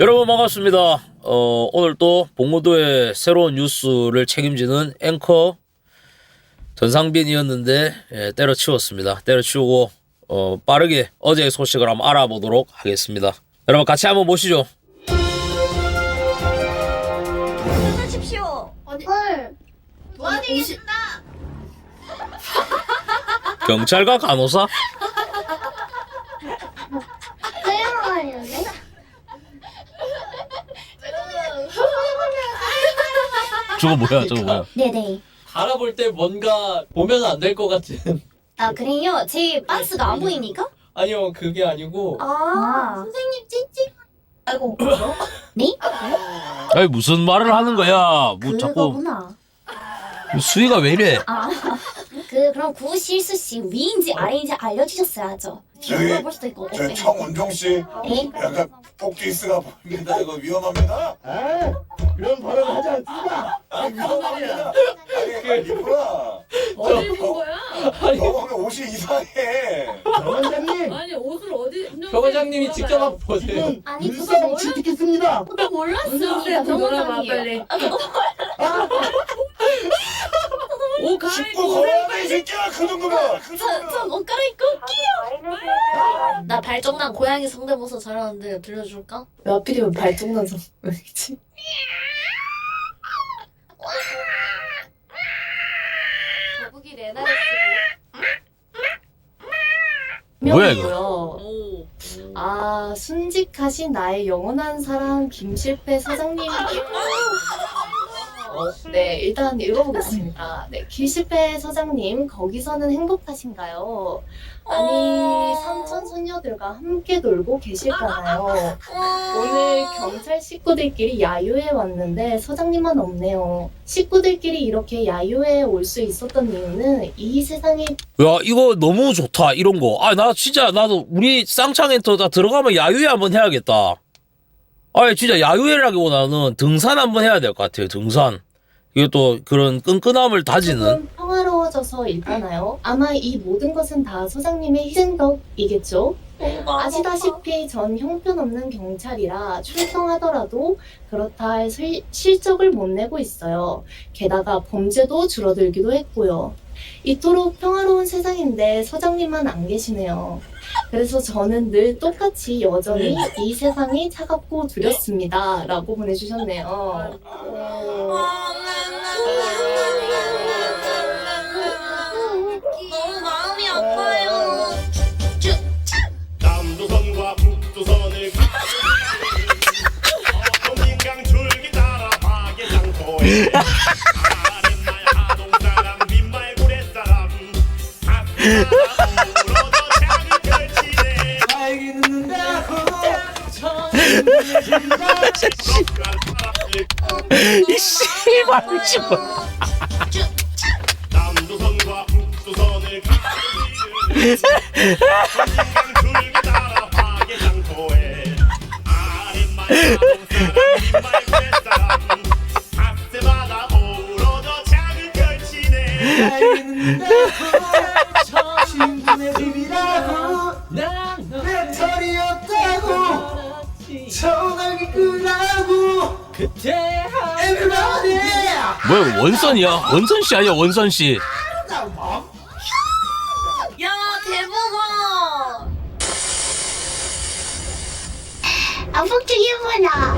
여러분 반갑습니다. 어, 오늘 또 봉고도의 새로운 뉴스를 책임지는 앵커 전상빈이었는데 예, 때려치웠습니다. 때려치우고 어, 빠르게 어제의 소식을 한번 알아보도록 하겠습니다. 여러분 같이 한번 보시죠. 하십시오. 헐. 도와드리겠습니다. 경찰과 간호사? 사용하려네? 저거 뭐야? 저거 뭐야? 네네. 알아볼 때 뭔가 보면 안 될 것 같은. 아 그래요? 제 박스가 안 보이니까? 아니요, 그게 아니고. 아, 아. 선생님 찌찌. 아이고 네? 아니 무슨 말을 하는 거야? 뭐 자꾸 그거구나. 수위가 왜 이래? 그 그럼 구실수 씨 위인지 아래인지 알려주셨어야죠. 저기, 물어볼 수도 있고. 저 청운종 씨 네? 약간 폭기스가 보입니다. 이거 위험합니다. 그런 발언 하지 않습니다. 아 위험합니다. 아니 리브라 어디 본 거야? 너 오늘 옷이 이상해. 원장님, 아니 옷을 어디 병원장님이 직접 한번 보세요. 지금 아니, 그거 일상 몰라? 취직했습니다. 저 몰랐습니다. 운전대. 빨리. 옷 갈아입고 씻고 걸어야 돼, 이 정도면. 저옷 갈아입고 올게요. 나 발정난 고양이 성대모사 잘하는데 들려줄까? 왜 하필이면 발정난 성이지? 거북이 레나를 뭐야 이거? 오. 아, 순직하신 나의 영원한 사랑 김실패 사장님께 어, 네, 일단 읽어보겠습니다. 네, 김실패 사장님, 거기서는 행복하신가요? 아니, 삼천 소녀들과 함께 놀고 계실까나요? 오늘 경찰 식구들끼리 야유회 왔는데 서장님만 없네요. 식구들끼리 이렇게 야유회에 올 수 있었던 이유는 이 세상에 야 이거 너무 좋다 이런 거. 아 나 진짜 나도 우리 쌍창 엔터 다 들어가면 야유회 한번 해야겠다. 아 진짜 야유회라기보다는 등산 한번 해야 될 것 같아요. 등산. 이것도 그런 끈끈함을 다지는. 조금 평화로워져서 일까나요? 아마 이 모든 것은 다 소장님의 희생 덕이겠죠? 아시다시피 전 형편없는 경찰이라 출동하더라도 그렇다 할 실- 실적을 못 내고 있어요. 게다가 범죄도 줄어들기도 했고요. 이토록 평화로운 세상인데 서장님만 안 계시네요. 그래서 저는 늘 똑같이 여전히 이 세상이 차갑고 두렵습니다. 라고 보내주셨네요. 이 씨발 씨발. 뭐야 원선이야? 원선 씨 아니야 원선 씨? 야 대박아. 안 먹히기구나.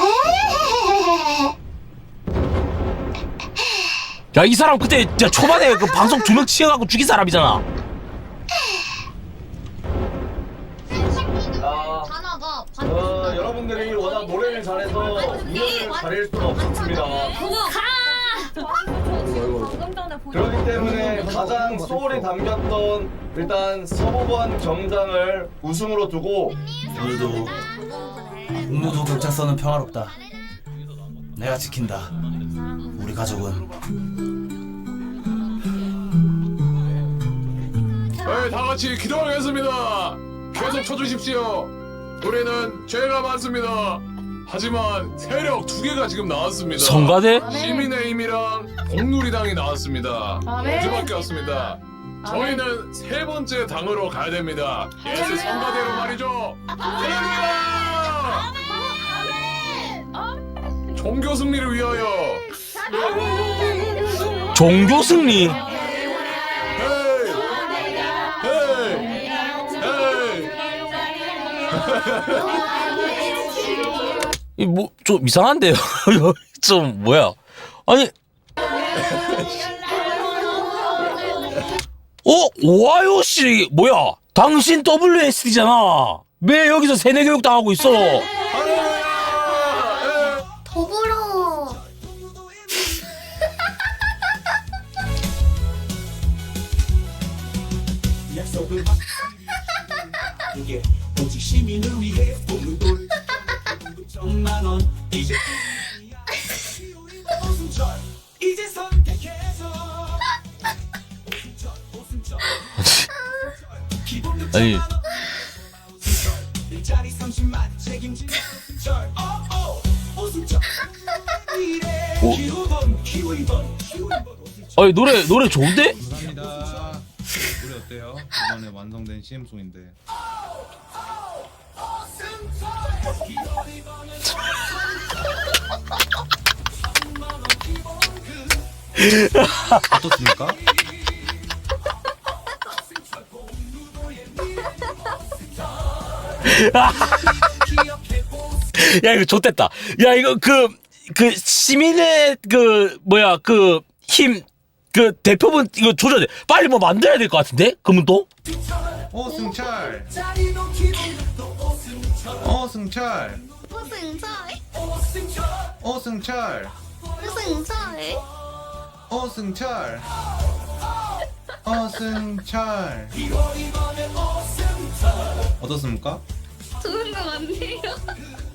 에헤헤헤헤. 야 이 사람 그때 야, 초반에 그 방송 두 명 치여갖고 죽인 사람이잖아. 노래를 잘해서 운전을 가릴 수는 없었습니다. 그렇기 때문에 가장 소울이 담겼던 일단 서부번 경장을 우승으로 두고 오늘도 공무도 경찰서는 평화롭다. 내가 지킨다. 우리 가족은 네, 다 같이 기도하겠습니다. 계속 쳐주십시오. 우리는 죄가 많습니다. 하지만 세력 두 개가 지금 나왔습니다. 성가대? 시민의힘이랑 공누리당이 나왔습니다. 아멘. 두 개밖에 없습니다. 저희는 세 번째 당으로 가야 됩니다. 예수 선거대로 말이죠. 할렐루야! 종교 승리를 위하여. 종교 승리. 뭐 좀 이상한데요. 좀 뭐야? 아니. 어 오하요 씨 뭐야? 당신 WSD잖아. 왜 여기서 세뇌 교육 당하고 있어? 더불어. 이게 오직 시민을 위해 오순절 아니 일자리 30만 책임질 절 어어 오순절 이래 오. 키우던 키우이던 키우이던 아니 노래 노래 좋은데? 감사합니다. 노래 어때요? 이번에 완성된 CM송인데. 어떻습니까? 야 이거 좋댔다. 야 이거 그 그 시민의 그 뭐야 그 힘 그 대표분 이거 조져야 돼. 빨리 뭐 만들어야 될 것 같은데? 그러면 또? 오승철. 오승철. 오승철. 오승철. 오승철. 어떻습니까? 좋은 거 같네요.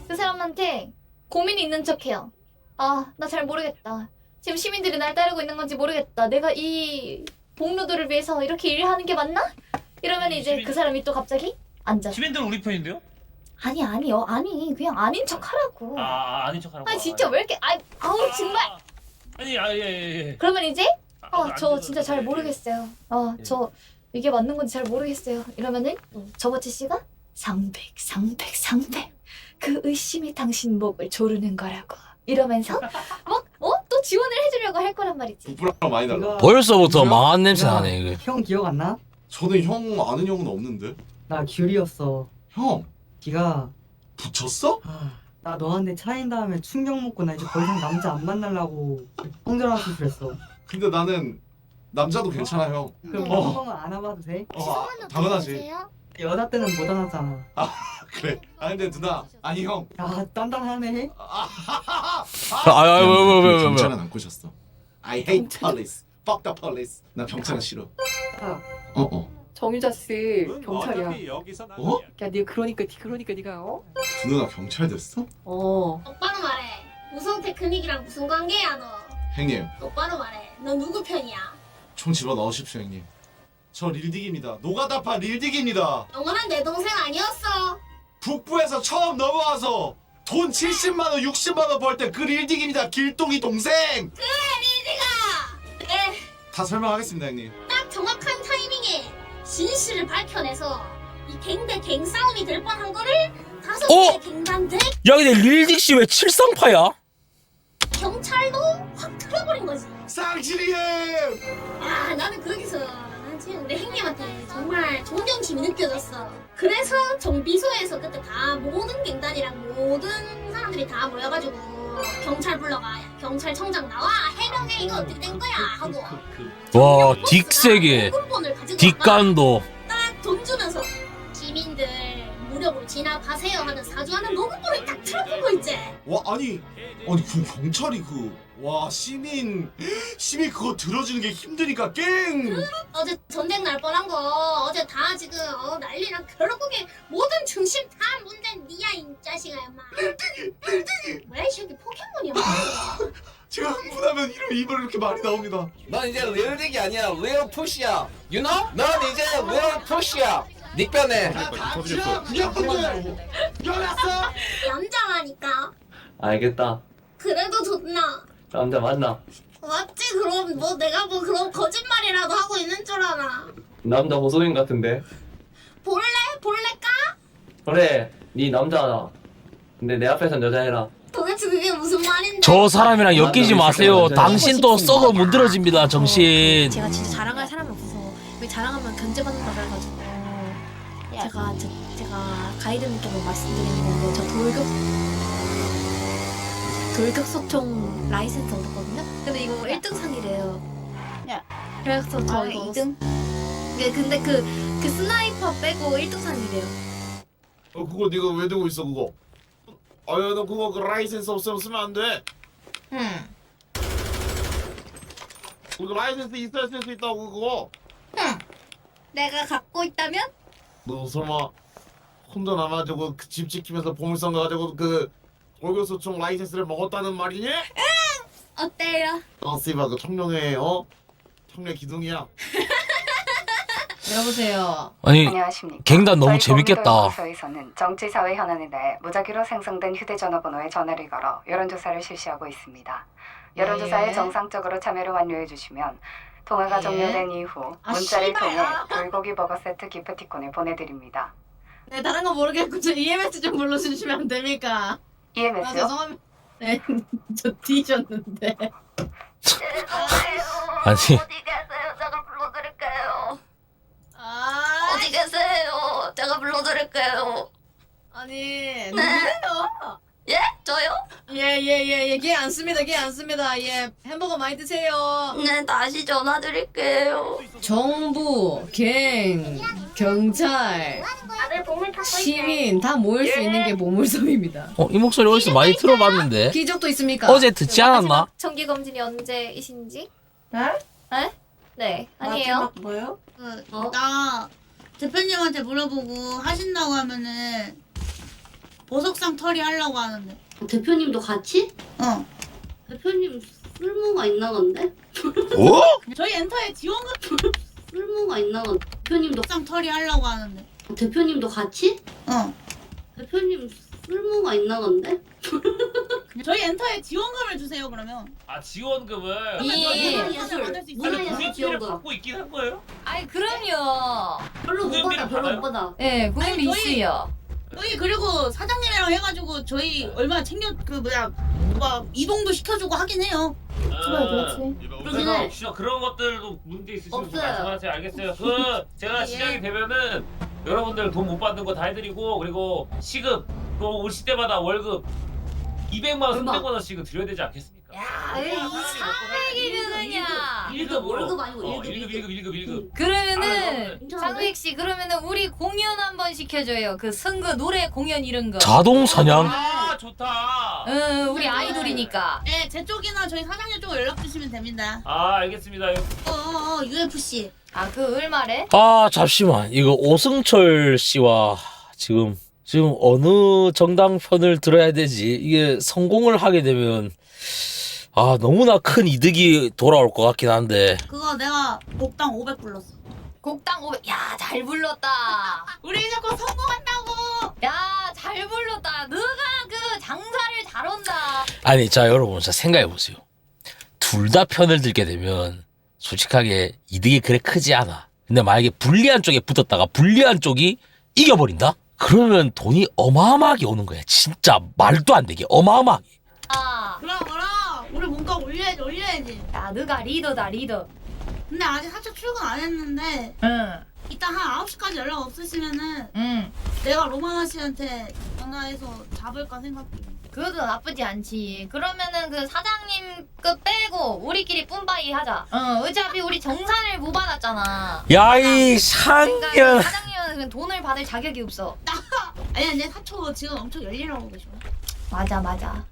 그 사람한테 고민이 있는 척해요. 아, 나 잘 모르겠다. 지금 시민들이 날 따르고 있는 건지 모르겠다. 내가 이 복로들을 위해서 이렇게 일을 하는 게 맞나? 이러면 이제 그 사람이 또 갑자기 앉아. 시민들은 우리 편인데요? 아니 아니요 아니 그냥 아닌 척하라고. 아 아닌 척하라고. 아니 진짜 왜 이렇게 아 아우 정말. 아니 아예예 예, 예. 그러면 이제 아, 어저 진짜 잘. 모르겠어요. 어저 이게 맞는 건지 잘 모르겠어요. 이러면은 저버치 씨가 상백 상백 상백 그 의심이 당신 목을 조르는 거라고 이러면서 막어또 지원을 해주려고 할 거란 말이지. 부부랑 많이 달라. 벌써부터 망한 냄새 나네 이거. 형 기억 안 나? 저는 형 아는 형은 없는데. 나 귤이었어 형 네가 붙였어? 나 너한테 차인 다음에 충격 먹고 나 이제 더 이상 남자 안 만나려고 홍전화수 그랬어 근데 나는 남자도 괜찮아 형. 그럼 어. 한 번만 안아봐도 돼? 어, 아, 당연하지. 여자 때는 못 안았잖아 그래. 아 근데 누나 아니 형. 야 단단하네 아왜왜왜 왜, 왜, 경찰은 안 꼬셨어. I hate police. Fuck the police. 나 경찰은 싫어. 야 어 어. 정유자 씨 경찰이야 어? 야니 그러니까 니 그러니까 니가 어? 그 누나 경찰 됐어? 어 오빠는 말해. 무슨 테크닉이랑 무슨 관계야 너? 형님 오빠는 말해. 너 누구 편이야? 총 집어 넣으십시오 형님. 저 릴딕입니다. 노가다파 릴딕입니다. 영원한 내 동생 아니었어. 북부에서 처음 넘어와서 돈 70만 원, 60만 원 벌 때 그 릴딕입니다. 길동이 동생. 그래 리디가. 네. 다 설명하겠습니다 형님. 진실을 밝혀내서 이 갱대 갱 싸움이 될 뻔한 거를 다섯 어? 개의 갱단대 야 근데 릴딕 씨 왜 칠성파야? 경찰도 확 틀어버린 거지. 쌍질이에. 아 나는 거기서 난 지금 우리 형님한테 정말 존경심이 느껴졌어. 그래서 정비소에서 그때 다 모든 갱단이랑 모든 사람들이 다 모여가지고 경찰 불러가 야, 경찰청장 나와. 해명해 이거 어떻게 된 거야? 하고 와 딕세게. 뒷간도. 딱 돈 주면서. 시민들 무력으로 진압하세요 하는 사주하는 녹음본을 딱 틀어본 거 있지. 와 아니 아니 그 경찰이 그 와 시민 시민 그거 들어주는 게 힘드니까 깽. 어제 전쟁 날 뻔한 거 어제 다 지금 어, 난리나 결국에 모든 중심 다 문제는 니야 이 자식아 릴딕이. 뭐야 이 새끼 포켓몬이야 제가 흥분하면 이름 입을 이렇게 많이 나옵니다. 넌 이제 리얼딕이 아니야 리얼 푸시야 You know? 넌 이제 리얼 푸시야 닉 변해 구경꾼들 열났어. 남자라니까 알겠다. 그래도 좋나 남자 만나. 맞지? 그럼 뭐 내가 뭐 그런 거짓말이라도 하고 있는 줄 아나. 남자 호소인 같은데 볼래? 볼래까? 그래 네 남자다 근데 내 앞에선 여자애라 도대체 그게 무슨 말인데? 저 사람이랑 엮이지 마세요. 당신도 썩어 문드러집니다, 정신. 제가 진짜 자랑할 사람이 없어서 왜 자랑하면 견제받는다 그래가지고 제가 저, 제가 가이드님께도 말씀드리는 건데 저 돌격 돌격 소총 라이센스 얻었거든요. 근데 이거 1등 상이래요. 야. 그래서 저 아, 이거 2등? 네, 근데 그, 그 스나이퍼 빼고 1등 상이래요. 어 그거 네가 왜 들고 있어 그거? 아야 너 그거 그 라이센스 없으면 쓰면 안 돼. 응. 그거 라이센스 있어야 쓸 수 있다고 그거. 내가 갖고 있다면? 너 설마 혼자 남아가지고 그 집 지키면서 보물선 가가지고 그 돌교수총 라이센스를 먹었다는 말이니? 어때요? 어 씨발 그 청룡의 어? 청룡 기둥이야. 여보세요. 아니, 안녕하십니까. 갱단 너무 저희 재밌겠다. 공동방송에서는 정치 사회 현안에 대해 무작위로 생성된 휴대전화 번호에 전화를 걸어 여론조사를 실시하고 있습니다. 여론조사에 예. 정상적으로 참여를 완료해 주시면 통화가 예. 종료된 이후 아, 문자를 씨발. 통해 불고기 버거 세트 기프티콘을 보내드립니다. 네, 다른 건 모르겠고 저 EMS 좀 불러주시면 안 됩니까? 아, EMS요? 죄송합니다. 네, 저 뒤졌는데. 아니, 어디 계세요? 제가 불러드릴게요. 아, 어디 계세요? 제가 불러드릴게요. 아니, 누구세요? 예? 저요? 예, 예, 예, 예, 걔안 씁니다, 걔안 씁니다. 예, 햄버거 많이 드세요. 네, 다시 전화 드릴게요. 정부, 갱, 경찰, 찾고 있네. 시민 다 모일 수 있는 게 보물섬입니다. 어, 이 목소리 어디서 많이 들어봤는데? 기적도 있습니까? 어제 듣지 않았나? 정기 검진이 언제이신지? 네? 네? 네, 아니에요. 뭐요? 그, 어? 나 대표님한테 물어보고 하신다고 하면은 보석상 털이 하려고 하는데. 대표님도 같이? 어. 대표님 쓸모가 있나 건데? 어? 저희 엔터에 지원금 쓸모가 있나 건 대표님도 보석상 털이 하려고 하는데. 대표님도 같이? 어. 대표님 쓸모가 있나 건데? 저희 엔터에 지원금을 주세요 그러면. 아 지원금을 이- 수 있어요. 문화예술 국민비를 지원금 받고 있긴 한 거예요? 아이, 그럼요. 별로 못 받아 별로? 못 받아 예, 국민비 아니, 저희- 있어요. 여기 그리고 사장님이랑 해가지고 저희 얼마 챙겨 그 뭐야 뭐 이동도 시켜주고 하긴 해요. 그래, 그렇지. 그렇긴 그래서 해. 혹시 그런 것들도 문제 있으시면 좀 없어요. 말씀하세요. 알겠어요. 그 제가 예. 시장이 되면은 여러분들 돈 못 받는 거 다 해드리고 그리고 시급 또 오실 때마다 월급 200만 원, 얼마? 300만 원씩은 드려야 되지 않겠습니까? 야, 왜 400이면 그냥. 일급, 월급 아니고 어, 일급, 1급 1급 1급 1급 아, 그러면은? 장우익 씨 그러면은 우리 공연 한 번 시켜줘요. 그 선거 노래 공연 이런 거. 자동 사냥? 아 좋다. 응, 우리 아이돌이니까. 네, 제 쪽이나 저희 사장님 쪽으로 연락 주시면 됩니다. 아 알겠습니다. 어 어 어 UFC. 아, 그 얼마래? 아, 잠시만. 이거 오승철 씨와 지금, 지금 어느 정당 편을 들어야 되지? 이게 성공을 하게 되면, 아, 너무나 큰 이득이 돌아올 것 같긴 한데. 그거 내가 곡당 500 불렀어. 곡당 500. 야, 잘 불렀다. 우리 이제 곧 성공한다고. 야, 잘 불렀다. 너가 그 장사를 잘한다. 아니, 자, 여러분, 자, 생각해 보세요. 둘 다 편을 들게 되면, 솔직하게 이득이 그래 크지 않아. 근데 만약에 불리한 쪽에 붙었다가 불리한 쪽이 이겨버린다? 그러면 돈이 어마어마하게 오는 거야. 진짜 말도 안 되게 어마어마하게. 아, 그럼 그럼 올려야지 올려야지. 야, 너가 리더다, 리더. 근데 아직 사적 출근 안 했는데 응, 이따 한 9시까지 연락 없으시면은 응. 내가 로마나 씨한테 전화해서 잡을까 생각 중. 그것도 나쁘지 않지. 그러면은 그 사장님 그 빼고 우리끼리 뿜바이 하자. 어, 어차피 우리 정산을 못 받았잖아. 야, 이 그러니까 상년. 사장님은 그냥 돈을 받을 자격이 없어. 아니 내 사초 지금 엄청 열일하고 계셔. 맞아, 맞아.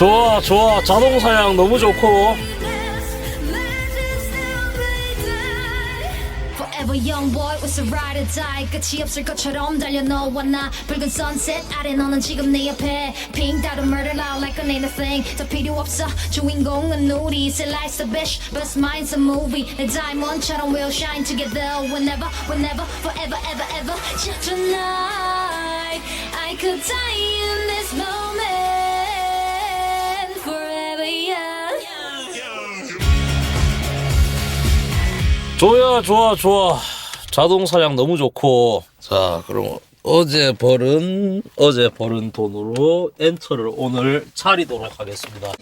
좋아, 좋아. 자동 사냥 너무 좋고. Forever young boy with a ride or die 끝이 없을 것처럼 달려 너와 나 붉은 sunset 아래 너는 지금 내 옆에 Pink dot murder loud like an anything 더 필요 없어 주인공은 우리 Say life's a bitch but mine's a movie 내 diamond처럼 we'll shine together Whenever whenever forever ever ever Just tonight I could die in this 좋아 좋아 좋아. 자동 사냥 너무 좋고. 자 그럼 어제 벌은 어제 벌은 돈으로 엔터를 오늘 차리도록 하겠습니다